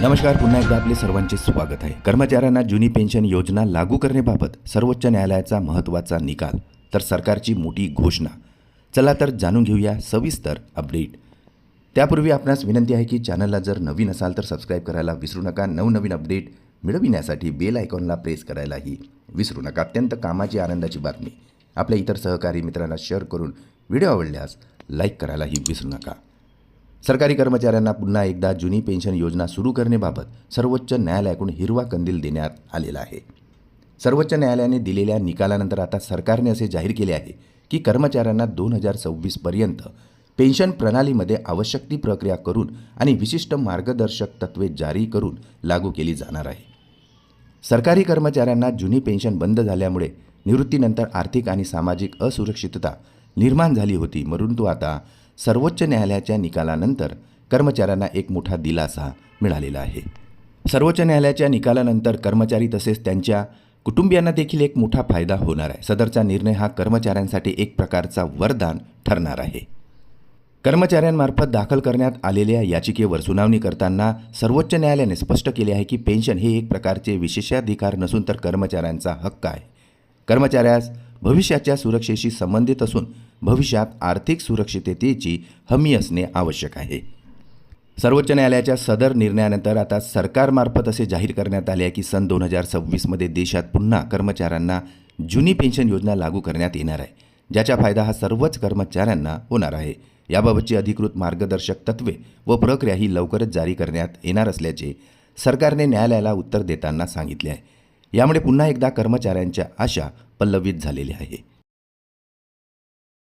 नमस्कार पुन्हा एकदा आपले सर्वांचे स्वागत आहे. कर्मचाऱ्यांना जुनी पेन्शन योजना लागू करण्याबाबत सर्वोच्च न्यायालयाचा महत्त्वाचा निकाल तर सरकारची मोठी घोषणा. चला तर जाणून घेऊया सविस्तर अपडेट. त्यापूर्वी आपणास विनंती आहे की चॅनलला जर नवीन असाल तर सबस्क्राईब करायला विसरू नका. नवनवीन अपडेट मिळविण्यासाठी बेल आयकॉनला प्रेस करायलाही विसरू नका. अत्यंत कामाची आनंदाची बातमी. आपल्या इतर सहकारी मित्रांना शेअर करून व्हिडिओ आवडल्यास लाईक करायलाही विसरू नका. सरकारी कर्मचाऱ्यांना पुन्हा एकदा जुनी पेन्शन योजना सुरू करण्याबाबत सर्वोच्च न्यायालयाकडून हिरवा कंदील देण्यात आलेला आहे. सर्वोच्च न्यायालयाने दिलेल्या निकालानंतर आता सरकारने असे जाहीर केले आहे की कर्मचाऱ्यांना दोन हजार सव्वीसपर्यंत पेन्शन प्रणालीमध्ये आवश्यक ती प्रक्रिया करून आणि विशिष्ट मार्गदर्शक तत्त्वे जारी करून लागू केली जाणार आहे. सरकारी कर्मचाऱ्यांना जुनी पेन्शन बंद झाल्यामुळे निवृत्तीनंतर आर्थिक आणि सामाजिक असुरक्षितता निर्माण झाली होती परंतु आता सर्वोच्च न्यायालयाच्या निकालानंतर कर्मचाऱ्यांना एक मोठा दिलासा मिळालेला आहे. सर्वोच्च न्यायालयाच्या निकालानंतर कर्मचारी तसेच त्यांच्या कुटुंबियांना देखील एक मोठा फायदा होणार आहे. सदरचा निर्णय हा कर्मचाऱ्यांसाठी एक प्रकारचा वरदान ठरणार आहे. कर्मचाऱ्यांमार्फत दाखल करण्यात आलेल्या याचिकेवर सुनावणी करताना सर्वोच्च न्यायालयाने स्पष्ट केले आहे की पेन्शन हे एक प्रकारचे विशेषाधिकार नसून तर कर्मचाऱ्यांचा हक्क आहे. कर्मचाऱ्यास भविष्याच्या सुरक्षेशी संबंधित असून भविष्यात आर्थिक सुरक्षिततेची हमी असणे आवश्यक आहे. सर्वोच्च न्यायालयाच्या सदर निर्णयानंतर आता सरकारमार्फत असे जाहीर करण्यात आले आहे की सन दोन हजार सव्वीसमध्ये देशात पुन्हा कर्मचाऱ्यांना जुनी पेन्शन योजना लागू करण्यात येणार आहे. ज्याचा फायदा हा सर्वच कर्मचाऱ्यांना होणार आहे. याबाबतची अधिकृत मार्गदर्शक तत्त्वे व प्रक्रिया ही लवकरच जारी करण्यात येणार असल्याचे सरकारने न्यायालयाला उत्तर देताना सांगितले आहे. यामुळे पुन्हा एकदा कर्मचाऱ्यांच्या आशा पल्लवित झालेल्या आहे.